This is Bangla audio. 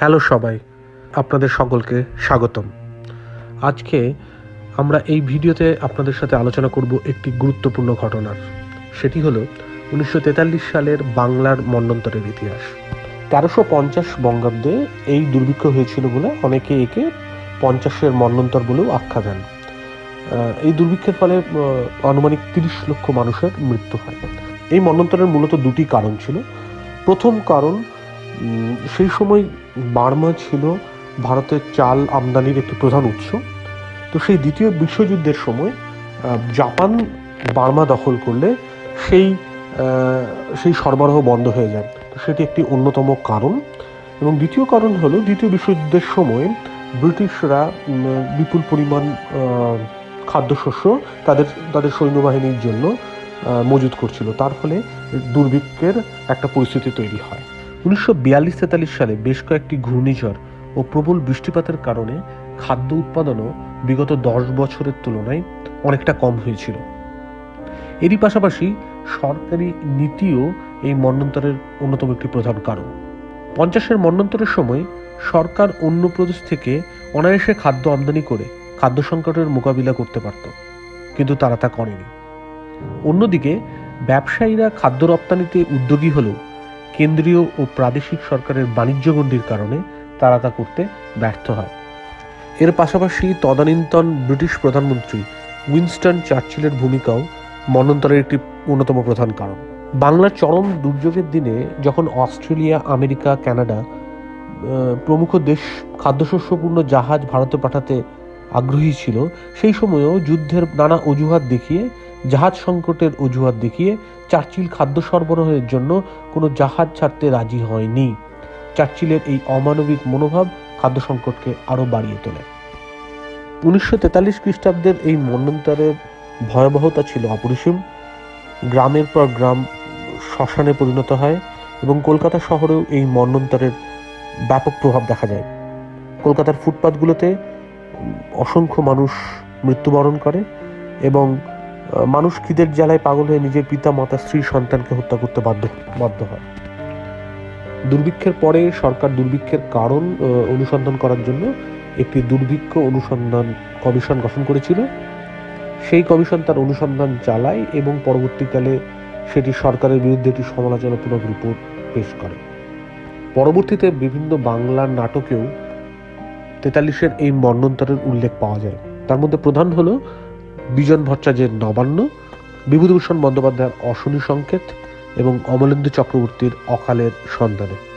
হ্যালো সবাই, আপনাদের সকলকে স্বাগতম। আজকে আমরা এই ভিডিওতে আপনাদের সাথে আলোচনা করব একটি গুরুত্বপূর্ণ ঘটনার। সেটি হলো উনিশশো তেতাল্লিশ সালের বাংলার মন্বন্তরের ইতিহাস। তেরোশো পঞ্চাশ বঙ্গাব্দে এই দুর্ভিক্ষ হয়েছিল বলে অনেকে একে পঞ্চাশের মন্বন্তর বলেও আখ্যা দেন। এই দুর্ভিক্ষের ফলে আনুমানিক তিরিশ লক্ষ মানুষের মৃত্যু হয়। এই মন্বন্তরের মূলত দুটি কারণ ছিল। প্রথম কারণ সেই সময় বার্মা ছিল ভারতের চাল আমদানির একটি প্রধান উৎস। তো সেই দ্বিতীয় বিশ্বযুদ্ধের সময় জাপান বার্মা দখল করলে সেই সেই সরবরাহ বন্ধ হয়ে যায়। তো সেটি একটি অন্যতম কারণ। এবং দ্বিতীয় কারণ হলো, দ্বিতীয় বিশ্বযুদ্ধের সময় ব্রিটিশরা বিপুল পরিমাণ খাদ্যশস্য তাদের তাদের সৈন্যবাহিনীর জন্য মজুত করছিল। তার ফলে দুর্ভিক্ষের একটা পরিস্থিতি তৈরি হয়। উনিশশো সালে বেশ কয়েকটি ঘূর্ণিঝড় ও প্রবল বৃষ্টিপাতের কারণে খাদ্য উৎপাদনও বিগত দশ বছরের তুলনায় অনেকটা কম হয়েছিল। এরই পাশাপাশি সরকারি নীতিও এই মন্বন্তরের অন্যতম একটি প্রধান কারণ। পঞ্চাশের মন্বন্তরের সময় সরকার অন্য প্রদেশ থেকে অনায়াসে খাদ্য আমদানি করে খাদ্য সংকটের মোকাবিলা করতে পারত, কিন্তু তারা তা করেনি। অন্যদিকে ব্যবসায়ীরা খাদ্য রপ্তানিতে উদ্যোগী হলেও কেন্দ্রীয় ও প্রাদেশিক সরকারের বাণিজ্য গণ্ডির কারণে তারা তা করতে ব্যর্থ হয়। এর পাশাপাশি তদানীন্তন ব্রিটিশ প্রধানমন্ত্রী উইনস্টন চার্চিলের ভূমিকাও মন্বন্তরের একটি অন্যতম প্রধান কারণ। বাংলার চরম দুর্যোগের দিনে যখন অস্ট্রেলিয়া, আমেরিকা, কানাডা প্রমুখ দেশ খাদ্যশস্যপূর্ণ জাহাজ ভারতে পাঠাতে আগ্রহী ছিল, সেই সময়েও যুদ্ধের নানা অজুহাত দেখিয়ে জাহাজ সংকটের অজুহাত দেখিয়ে চার্চিল খাদ্য সরবরাহের জন্য কোনো জাহাজ ছাড়তে রাজি হয়নি। চার্চিলের এই অমানবিক মনোভাব খাদ্য সংকটকে আরও বাড়িয়ে তোলে। উনিশশো তেতাল্লিশ খ্রিস্টাব্দের এই মন্বন্তরের ভয়াবহতা ছিল অপরিসীম। গ্রামের পর গ্রাম শ্মশানে পরিণত হয় এবং কলকাতা শহরেও এই মন্বন্তরের ব্যাপক প্রভাব দেখা যায়। কলকাতার ফুটপাতগুলোতে অসংখ্য মানুষ মৃত্যুবরণ করে এবং মানুষ খিদের জ্বালায় পাগল হয়ে নিজের পিতা, মাতা, স্ত্রী, সন্তানকে হত্যা করতে বাধ্য বাধ্য হয়। দুর্ভিক্ষের পরে সরকার দুর্ভিক্ষের কারণ অনুসন্ধান করার জন্য একটি দুর্ভিক্ষ অনুসন্ধান কমিশন গঠন করেছিল। সেই কমিশন তার অনুসন্ধান চালায় এবং পরবর্তীকালে সেটি সরকারের বিরুদ্ধে একটি সমালোচনামূলক রিপোর্ট পেশ করে। পরবর্তীতে বিভিন্ন বাংলার নাটকেও তেতাল্লিশের এই মন্বন্তরের উল্লেখ পাওয়া যায়। তার মধ্যে প্রধান হলো বিজন ভট্টাচার্যের নবান্ন বিভূতিভূষণ বন্দ্যোপাধ্যায়ের অশনি সংকেত এবং অমলেন্দু চক্রবর্তীর অকালের সন্ধানে।